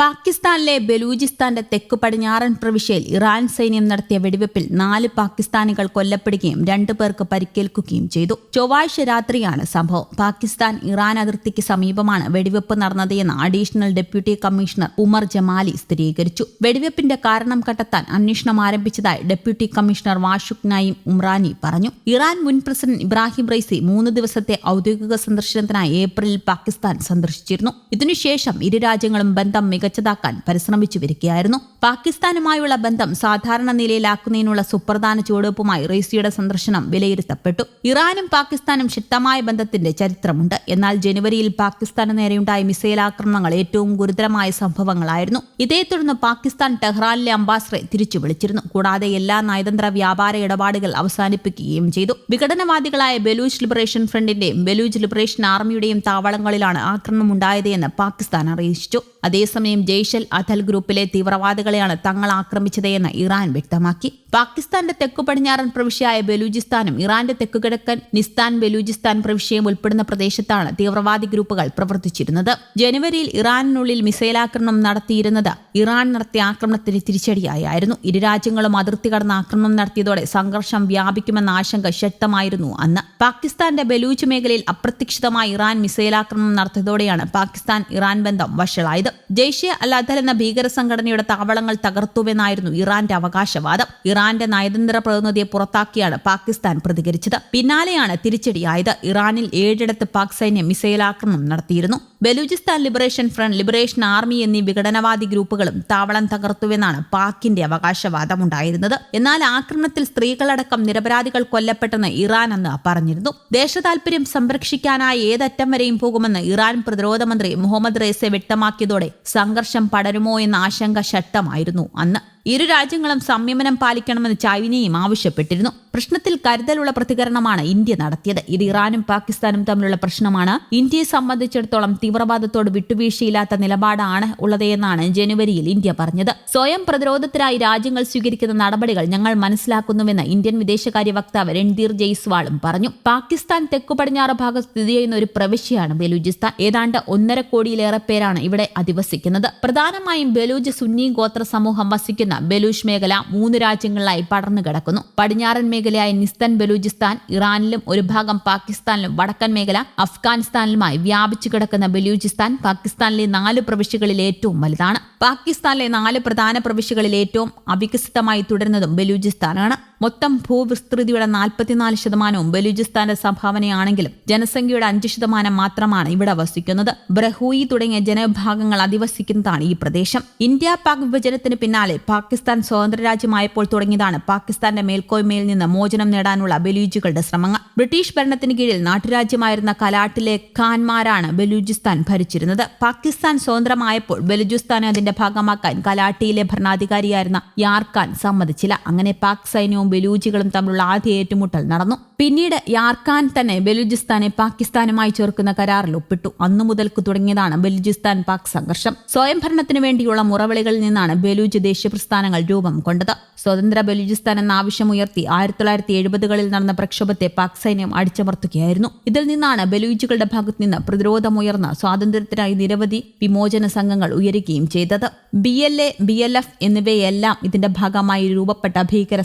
പാകിസ്ഥാനിലെ ബലൂചിസ്ഥാന്റെ തെക്കു പടിഞ്ഞാറൻ പ്രവിശ്യയിൽ ഇറാൻ സൈന്യം നടത്തിയ വെടിവെപ്പിൽ നാല് പാകിസ്ഥാനികൾ കൊല്ലപ്പെടുകയും രണ്ടു പേർക്ക് പരിക്കേൽക്കുകയും ചെയ്തു. ചൊവ്വാഴ്ച രാത്രിയാണ് സംഭവം. പാകിസ്ഥാൻ ഇറാൻ അതിർത്തിക്ക് സമീപമാണ് വെടിവെപ്പ് നടന്നതെന്ന് additional deputy commissioner Umar Jamali സ്ഥിരീകരിച്ചു. വെടിവെപ്പിന്റെ കാരണം കണ്ടെത്താൻ അന്വേഷണം ആരംഭിച്ചതായി ഡെപ്യൂട്ടി കമ്മീഷണർ വാഷുക് നായിം ഉമ്രാനി പറഞ്ഞു. ഇറാൻ മുൻ പ്രസിഡന്റ് ഇബ്രാഹിം റൈസി മൂന്ന് ദിവസത്തെ ഔദ്യോഗിക സന്ദർശനത്തിനായി ഏപ്രിലിൽ പാകിസ്ഥാൻ സന്ദർശിച്ചിരുന്നു. ഇതിനുശേഷം ഇരു രാജ്യങ്ങളും ബന്ധം മികച്ചതാക്കാൻ പരിശ്രമിച്ചു വരികയായിരുന്നു പാകിസ്ഥാനുമായുള്ള ബന്ധം സാധാരണ നിലയിലാക്കുന്നതിനുള്ള സുപ്രധാന ചുവടുവെപ്പുമായി റെയ്സിയുടെ സന്ദർശനം വിലയിരുത്തപ്പെട്ടു. ഇറാനും പാകിസ്ഥാനും ശക്തമായ ബന്ധത്തിന്റെ ചരിത്രമുണ്ട്. എന്നാൽ ജനുവരിയിൽ പാകിസ്ഥാന് നേരെയുണ്ടായ മിസൈൽ ആക്രമണങ്ങൾ ഏറ്റവും ഗുരുതരമായ സംഭവങ്ങളായിരുന്നു. ഇതേ തുടർന്ന് പാകിസ്ഥാൻ ടെഹ്റാനിലെ അംബാസഡറെ തിരിച്ചു വിളിച്ചിരുന്നു. കൂടാതെ എല്ലാ നയതന്ത്ര വ്യാപാര ഇടപാടുകൾ അവസാനിപ്പിക്കുകയും ചെയ്തു. വിഘടനവാദികളായ ബലൂച്ച് ലിബറേഷൻ ഫ്രണ്ടിന്റെയും ബലൂച്ച് ലിബറേഷൻ ആർമിയുടെയും താവളങ്ങളിലാണ് ആക്രമണം ഉണ്ടായതെന്ന് പാകിസ്ഥാൻ അറിയിച്ചു. അതേസമയം ജെയ്ഷൽ അഥൽ ഗ്രൂപ്പിലെ തീവ്രവാദികളെയാണ് തങ്ങൾ ആക്രമിച്ചതെന്ന് ഇറാൻ വ്യക്തമാക്കി. പാകിസ്ഥാന്റെ തെക്കു പടിഞ്ഞാറൻ പ്രവിശ്യയായ ബലൂചിസ്ഥാനും ഇറാന്റെ തെക്കുകിഴക്കൻ നിസ്താൻ ബലൂചിസ്ഥാൻ പ്രവിശ്യയും ഉൾപ്പെടുന്ന പ്രദേശത്താണ് തീവ്രവാദി ഗ്രൂപ്പുകൾ പ്രവർത്തിച്ചിരുന്നത്. ജനുവരിയിൽ ഇറാനിനുള്ളിൽ മിസൈലാക്രമണം നടത്തിയിരുന്നത് ഇറാൻ നടത്തിയ ആക്രമണത്തിന് തിരിച്ചടിയായിരുന്നു ഇരു രാജ്യങ്ങളും അതിർത്തി കടന്ന് ആക്രമണം നടത്തിയതോടെ സംഘർഷം വ്യാപിക്കുമെന്ന ആശങ്ക ശക്തമായിരുന്നു അന്ന്. പാകിസ്ഥാന്റെ ബലൂച്ച് മേഖലയിൽ അപ്രതീക്ഷിതമായി ഇറാൻ മിസൈലാക്രമണം നടത്തിയതോടെയാണ് പാകിസ്ഥാൻ ഇറാൻ ബന്ധം വഷളായത്. ജെയ്ഷെ അൽ എന്ന ഭീകര സംഘടനയുടെ താവളങ്ങൾ തകർത്തുവെന്നായിരുന്നു ഇറാന്റെ അവകാശവാദം. ഇറാന്റെ നയതന്ത്ര പ്രതിനിധിയെ പുറത്താക്കിയാണ് പാകിസ്ഥാൻ പ്രതികരിച്ചത്. പിന്നാലെയാണ് തിരിച്ചടിയായത്. ഇറാനിൽ ഏഴിടത്ത് പാക് സൈന്യം മിസൈൽ ആക്രമണം നടത്തിയിരുന്നു. Balochistan liberation front liberation army എന്നീ വിഘടനവാദി ഗ്രൂപ്പുകളും താവളം തകർത്തുവെന്നാണ് പാക്കിന്റെ അവകാശവാദമുണ്ടായിരുന്നത്. എന്നാൽ ആക്രമണത്തിൽ സ്ത്രീകളടക്കം നിരപരാധികൾ കൊല്ലപ്പെട്ടെന്ന് ഇറാൻ അന്ന് പറഞ്ഞിരുന്നു. ദേശതാൽപര്യം സംരക്ഷിക്കാനായി ഏതറ്റം വരെയും പോകുമെന്ന് ഇറാൻ പ്രതിരോധ മന്ത്രി മുഹമ്മദ് റേസെ വ്യക്തമാക്കിയതോടെ സംഘർഷം പടരുമോ എന്ന ആശങ്ക ശക്തമായിരുന്നു അന്ന്. ഇരു രാജ്യങ്ങളും സംയമനം പാലിക്കണമെന്ന് ചൈനയും ആവശ്യപ്പെട്ടിരുന്നു. പ്രശ്നത്തിൽ കരുതലുള്ള പ്രതികരണമാണ് ഇന്ത്യ നടത്തിയത്. ഇത് ഇറാനും പാകിസ്ഥാനും തമ്മിലുള്ള പ്രശ്നമാണ്. ഇന്ത്യയെ സംബന്ധിച്ചിടത്തോളം തീവ്രവാദത്തോട് വിട്ടുവീഴ്ചയില്ലാത്ത നിലപാടാണ് ഉള്ളതെന്നാണ് ജനുവരിയിൽ ഇന്ത്യ പറഞ്ഞത്. സ്വയം പ്രതിരോധത്തിനായി രാജ്യങ്ങൾ സ്വീകരിക്കുന്ന നടപടികൾ ഞങ്ങൾ മനസ്സിലാക്കുന്നുവെന്ന് ഇന്ത്യൻ വിദേശകാര്യ വക്താവ് രൺധീർ ജയ്സ്വാളും പറഞ്ഞു. പാകിസ്ഥാൻ തെക്കു പടിഞ്ഞാറ് ഭാഗത്ത് സ്ഥിതി ചെയ്യുന്ന ഒരു പ്രവിശ്യയാണ് ബലൂചിസ്ഥാൻ. ഏതാണ്ട് ഒന്നര കോടിയിലേറെ പേരാണ് ഇവിടെ അധിവസിക്കുന്നത്. പ്രധാനമായും ബലൂജ് സുന്നി ഗോത്ര സമൂഹം വസിക്കുന്ന ബലൂച്ച് മേഖല മൂന്ന് രാജ്യങ്ങളിലായി പടർന്നു കിടക്കുന്നു. പടിഞ്ഞാറൻ മേഖലയായ നിസ്തൻ ബലൂചിസ്ഥാൻ ഇറാനിലും ഒരു ഭാഗം പാകിസ്ഥാനിലും വടക്കൻ മേഖല അഫ്ഗാനിസ്ഥാനിലുമായി വ്യാപിച്ചു കിടക്കുന്ന ബലൂചിസ്ഥാൻ പാകിസ്ഥാനിലെ നാല് പ്രവിശ്യകളിൽ ഏറ്റവും വലുതാണ്. പാകിസ്ഥാനിലെ നാല് പ്രധാന പ്രവിശ്യകളിൽ ഏറ്റവും അവികസിതമായി തുടരുന്നതും ബലൂചിസ്ഥാനാണ്. മൊത്തം ഭൂവിസ്തൃതിയുടെ നാൽപ്പത്തിനാല് ശതമാനവും ബലൂചിസ്ഥാന്റെ സംഭാവനയാണെങ്കിലും ജനസംഖ്യയുടെ അഞ്ച് ശതമാനം മാത്രമാണ് ഇവിടെ വസിക്കുന്നത്. ബ്രഹൂയി തുടങ്ങിയ ജനവിഭാഗങ്ങൾ അധിവസിക്കുന്നതാണ് ഈ പ്രദേശം. ഇന്ത്യ പാക് വിഭജനത്തിന് പിന്നാലെ പാകിസ്ഥാൻ സ്വതന്ത്ര രാജ്യമായപ്പോൾ തുടങ്ങിയതാണ് പാകിസ്ഥാന്റെ മേൽക്കോയ്മയിൽ നിന്ന് മോചനം നേടാനുള്ള ബലൂജികളുടെ ശ്രമങ്ങൾ. ബ്രിട്ടീഷ് ഭരണത്തിന് കീഴിൽ നാട്ടുരാജ്യമായിരുന്ന കലാട്ടിലെ ഖാൻമാരാണ് ബലൂചിസ്ഥാൻ ഭരിച്ചിരുന്നത്. പാകിസ്ഥാൻ സ്വതന്ത്രമായപ്പോൾ ബലൂചിസ്ഥാനെ അതിന്റെ ഭാഗമാക്കാൻ കലാട്ടിയിലെ ഭരണാധികാരിയായിരുന്ന യാർഖാൻ സമ്മതിച്ചില്ല. അങ്ങനെ പാക് സൈന്യവും ബലൂജികളും തമ്മിലുള്ള ആദ്യ ഏറ്റുമുട്ടൽ നടന്നു. പിന്നീട് യാർഖാൻ തന്നെ ബലൂചിസ്ഥാനെ പാകിസ്ഥാനുമായി ചേർക്കുന്ന കരാറിൽ ഒപ്പിട്ടു. അന്നു മുതൽക്ക് തുടങ്ങിയതാണ് ബലൂചിസ്ഥാൻ പാക് സംഘർഷം. സ്വയംഭരണത്തിന് വേണ്ടിയുള്ള മുറവിളികളിൽ നിന്നാണ് ബലൂജ് ദേശീയ പ്രസ്ഥാനങ്ങൾ രൂപം കൊണ്ടത്. സ്വതന്ത്ര ബലൂചിസ്ഥാൻ എന്ന ആവശ്യമുയർത്തി ആയിരത്തി തൊള്ളായിരത്തി എഴുപതുകളിൽ നടന്ന പ്രക്ഷോഭത്തെ പാക് സൈന്യം അടിച്ചമർത്തുകയായിരുന്നു. ഇതിൽ നിന്നാണ് ബലൂജികളുടെ ഭാഗത്ത് നിന്ന് പ്രതിരോധമുയർന്ന സ്വാതന്ത്ര്യത്തിനായി നിരവധി വിമോചന സംഘങ്ങൾ ഉയരുകയും ചെയ്തത്. B L A B L F എന്നിവയെല്ലാം ഇതിന്റെ ഭാഗമായി രൂപപ്പെട്ട ഭീകര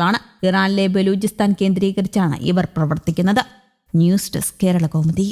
സംഘടനകളാണ് ഇറാനിലെ ബലൂചിസ്ഥാൻ കേന്ദ്രീകരിച്ചാണ് ഇവർ പ്രവർത്തിക്കുന്നത്. News desk Kerala Kaumudi.